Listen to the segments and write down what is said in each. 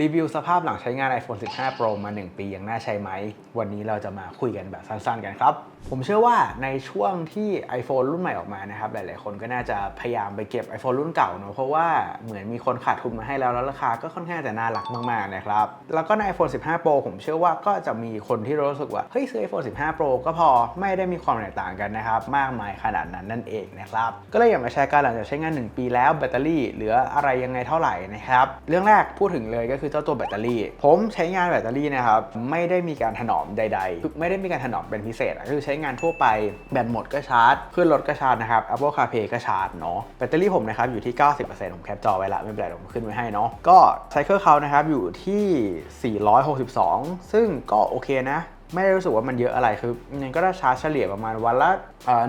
รีวิวสภาพหลังใช้งาน iPhone 15 Pro มา 1 ปียังน่าใช้ไหม วันนี้เราจะมาคุยกันแบบสั้นๆ กันครับ ผมเชื่อว่าในช่วงที่ iPhone รุ่นใหม่ออกมานะครับ หลายๆ คนก็น่าจะพยายามไปเก็บ iPhone รุ่นเก่าเนอะเพราะว่าเหมือนมีคนขาดทุนมาให้แล้ว แล้วราคาก็ค่อนข้างจะน่ารักมากๆ นะครับ แล้วก็ใน iPhone 15 Pro ผมเชื่อว่าก็จะมีคนที่รู้สึกว่า เฮ้ยซื้อ iPhone 15 Pro ก็พอไม่ได้มีความแตกต่างกันนะครับมากมายขนาดนั้นนั่นเองนะครับก็เลยอยากมาแชร์กันหลังจากใช้งาน 1 ปีแล้วแบตเตอรี่เหลืออะไรยังไงเท่าไหร่นะครับเรื่องแรกพูดถึงเลยก็คือเจ้าตัวแบตเตอรี่ ผมใช้งานแบตเตอรี่นะครับไม่ได้มีการถนอมใดๆ ไม่ได้มีการถนอมเป็นพิเศษก็คือใช้งานทั่วไปแบตหมดก็ชาร์จขึ้นรถก็ชาร์จนะครับ Apple CarPlay ก็ชาร์จเนาะแบตเตอรี่ผมนะครับอยู่ที่ 90%ผมแคปจอไว้ละไม่เป็นไรผมขึ้นไว้ให้เนาะก็ไซเคิลเขานะครับอยู่ที่ 462 ซึ่งก็โอเคนะ ไม่ได้รู้สึกว่ามันเยอะอะไรคือมันก็ได้ชาร์จเฉลี่ยประมาณวันละ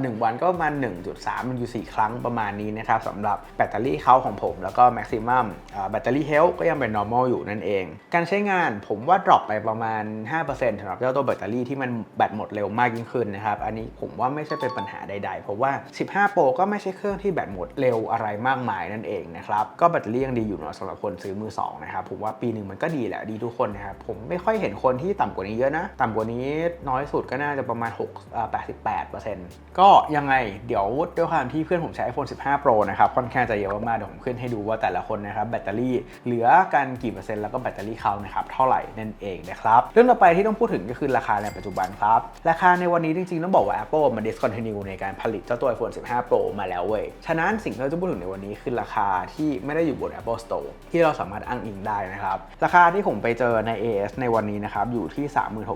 หนึ่งวันก็ประมาณ 1.3มันอยู่4ครั้งประมาณนี้นะครับสำหรับแบตเตอรี่เขาของผมแล้วก็ maximum แบตเตอรี่ health ก็ยังเป็น normal อยู่นั่นเอง การใช้งานผมว่า drop ไปประมาณ 5%สำหรับเจ้าตัวแบตเตอรี่ที่มันแบตหมดเร็วมากยิ่งขึ้นนะครับ อันนี้ผมว่าไม่ใช่เป็นปัญหาใด ๆ เพราะว่า 15 Pro ก็ไม่ใช่เครื่องที่แบตหมดเร็วอะไรมากมายนั่นเองนะครับ ก็แบตเตอรี่ยังดีอยู่เนาะสำหรับคนซื้อมือสองนะครับผมว่าปีหนึ่งมันก็ดีแหละดีทุกคนนะครับผมไม่ค่อยเห็นคนที่ต่ำกว่านี้เยอะนะต่ำกว่านี้น้อยสุดก็น่าจะประมาณ6 88%ก็ยังไงเดี๋ยวด้วยความที่เพื่อนผมใช้ iPhone 15 Pro นะครับค่อนข้างจะเยอะมากเดี๋ยวผมขึ้นให้ดูว่าแต่ละคนนะครับแบตเตอรี่เหลือกันกี่เปอร์เซ็นต์แล้วก็แบตเตอรี่เขานะครับเท่าไหร่นั่นเองนะครับเรื่องต่อไปที่ต้องพูดถึงก็คือราคาในปัจจุบันครับราคาในวันนี้จริงๆต้องบอกว่า Apple มัน discontinue ในการผลิตเจ้าตัว iPhone 15 Pro มาแล้วเว้ยฉะนั้นสิ่งที่เราจะพูดถึงในวันนี้คือราคาที่ไม่ได้อยู่บน Apple Store ที่เราสามารถอ้างอิงได้นะครับราคาที่ผมไปเจอใน AS ในวันนี้นะครับอยู่ที่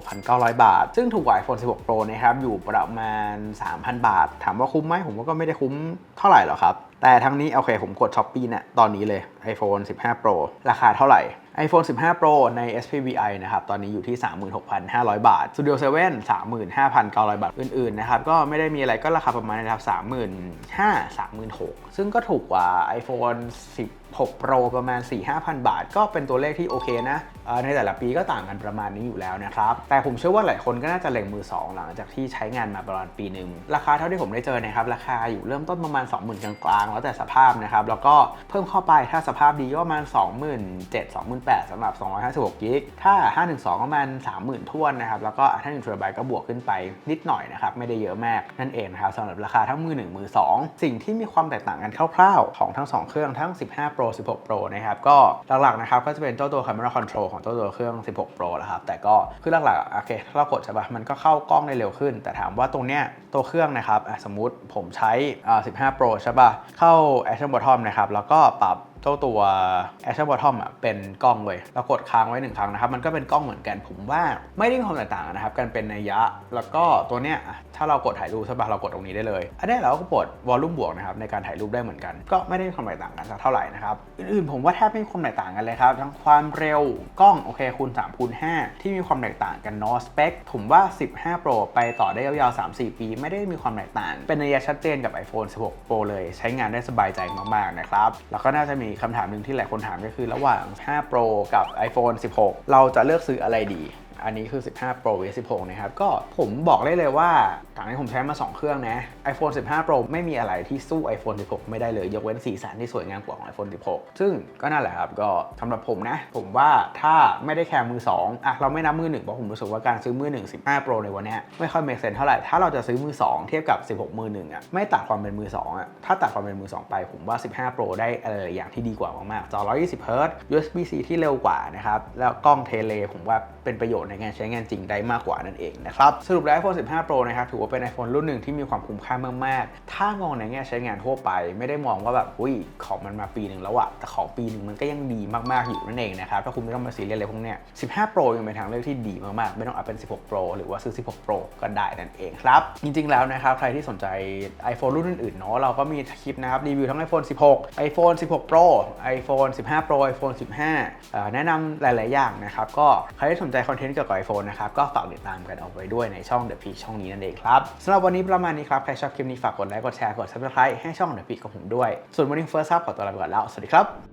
36,900บาท ซึ่งถูกกว่า iPhone 16 Pro นะครับ อยู่ประมาณ 3,000 บาท ถามว่าคุ้มไหมผมว่าก็ไม่ได้คุ้มเท่าไหร่หรอกครับ แต่ทั้งนี้โอเคผมกด s h อ p e e เนี่ยตอนนี้เลย iPhone 15 Pro ราคาเท่าไหร่ iPhone 15 Pro ใน SPVI นะครับ ตอนนี้อยู่ที่ 36,500 บาท Studio 7 35,900 บาท อื่นๆ นะครับ ก็ไม่ได้มีอะไรก็ราคาประมาณนะครับ 35,000 36,000 ซึ่งก็ถูกกว่า iPhone 16 Pro ประมาณ 4-5,000 บาท ก็เป็นตัวเลขที่โอเคนะ ในแต่ละปีก็ต่างกันประมาณนี้อยู่แล้วนะครับ แต่ผมเชื่อว่าหลายคนก็น่าจะเล็งมือ 2 หลังจากที่ใช้งานมาประมาณปีหนึ่ง ราคาเท่าที่ผมได้เจอนะครับ ราคาอยู่เริ่มต้นประมาณ 20,000 กลางๆแล้วแต่สภาพนะครับ แล้วก็เพิ่มเข้าไปถ้าสภาพดีก็ประมาณ 27,000 28,000สำหรับ 256กิกถ้า 512ประมาณ 30,000ท้วนนะครับ แล้วก็ถ้า1 t b ก็บวกขึ้นไปนิดหน่อยนะครับ ไม่ได้เยอะมากนั่นเองนะครับสำหรับราคาทั้งมือ 1 มือ 2 สิ่งที่มีความแตกต่างกันคร่าวๆ ของทั้ง 2 เครื่องทั้ง 15 Pro 16 Pro นะครับ ก็หลักๆนะครับก็จะเป็นเจ้าตัว Camera Control ของเจ้าตัวเครื่อง 16 Pro นะครับ แต่ก็คือหลักๆโอเคถ้าเรากดใช่ปะมันก็เข้ากล้องได้เร็วขึ้น แต่ถามว่าตรงเนี้ยตัวเครื่องนะครับสมมติผมใช้15 Pro ใช่ปะเข้า Action Bottom นะครับ แล้วก็ปรับ เจ้าตัว Action Bottom อะเป็นกล้องเลยเรากดค้างไว้หนึ่งครั้งนะครับ มันก็เป็นกล้องเหมือนกันผมว่าไม่ได้มีความแตกต่างนะครับ กันเป็นนัยยะ แล้วก็ตัวเนี้ยถ้าเรากดถ่ายรูปใช่ปะเรากดตรงนี้ได้เลย อันนี้เราก็กดวอลลุ่มบวกนะครับในการถ่ายรูปได้เหมือนกัน ก็ไม่ได้มีความแตกต่างกันสักเท่าไหร่นะครับอื่นๆผมว่าแทบไม่มีความแตกต่างกันเลยครับทั้งความเร็วกล้องโอเคคูณ3คูณ5ที่มีความแตกต่างกันเนาะสเปคผมว่า 15 Pro ไปต่อได้ยาวๆ3-4 ปี ไม่ได้มีความแตกต่าง เป็นนัยยะชัดเจนกับ iPhone 16 Pro เลย ใช้งานได้สบายใจมากๆนะครับแล้วก็น่าจะมีคำถามหนึ่งที่หลายคนถามก็คือระหว่าง 5 Pro กับ iPhone 16 เราจะเลือกซื้ออะไรดี อันนี้คือ 15 Pro vs 16นะครับ ก็ผมบอกได้เลยว่าต่างที่ผมใช้มา 2 เครื่องนะ iPhone 15 Pro ไม่มีอะไรที่สู้ iPhone 16 ไม่ได้เลย ยกเว้นสีสันที่สวยงามกว่าของ iPhone 16 ซึ่งก็นั่นแหละครับ ก็สำหรับผมนะ ผมว่าถ้าไม่ได้แคร์มือ 2อะเราไม่นับมือ1เพราะผมรู้สึกว่าการซื้อมือ 1 15 Pro ในวันนี้ไม่ค่อย make sense เท่าไหร่ ถ้าเราจะซื้อมือ 2 เทียบกับ 16 มือ1อะไม่ตัดความเป็นมือ 2อะถ้าตัดความเป็นมือ 2 ไป ผมว่า 15 Pro ได้อะไรหลายอย่างที่ดีกว่ามากๆจอ120 Hz USB-C ที่เร็วกว่านะครับแล้วกล้องเทเลผมว่าเป็นประโยชน์ในการใช้งานจริงได้มากกว่านั่นเองนะครับสรุปแล้ว iPhone 15 Pro นะครับถือว่าเป็น iPhone รุ่นหนึ่งที่มีความคุ้มค่ามากๆ ถ้ามองในแง่ใช้งานทั่วไป ไม่ได้มองว่าแบบอุ้ยของมันมาปีหนึ่งแล้วอะแต่ของปีหนึ่งมันก็ยังดีมากๆอยู่นั่นเองนะครับถ้าคุณไม่ต้องมาซีเรียสอะไรพวกเนี้ย15 Pro ยังเป็นทางเลือกที่ดีมากๆ ไม่ต้องเอาเป็น 16 Pro หรือว่าซื้อ 16 Pro ก็ได้นั่นเองครับ จริงๆแล้วนะครับใครที่สนใจ iPhone รุ่นอื่นๆเนาะเราก็มีคลิปนะครับรีวิวทั้ง iPhone 16 iPhone 16 Pro iPhone 15 Pro iPhone 15เอ่อแนะนำหลาย ๆ อย่างนะครับก็ใครที่สนใจคอนเทนต์เกี่ยวกับ iPhone นะครับ ก็ฝากติดตามกันเอาไว้ด้วยในช่อง The Peak ช่องนี้นั่นเองครับสำหรับวันนี้ประมาณนี้ครับ ใครชอบคลิปนี้ฝากกดไลค์กดแชร์กด subscribe ให้ช่อง The Peak ของผมด้วย ส่วนวันนี้ First Up ขอตัวลาไปก่อนแล้ว สวัสดีครับ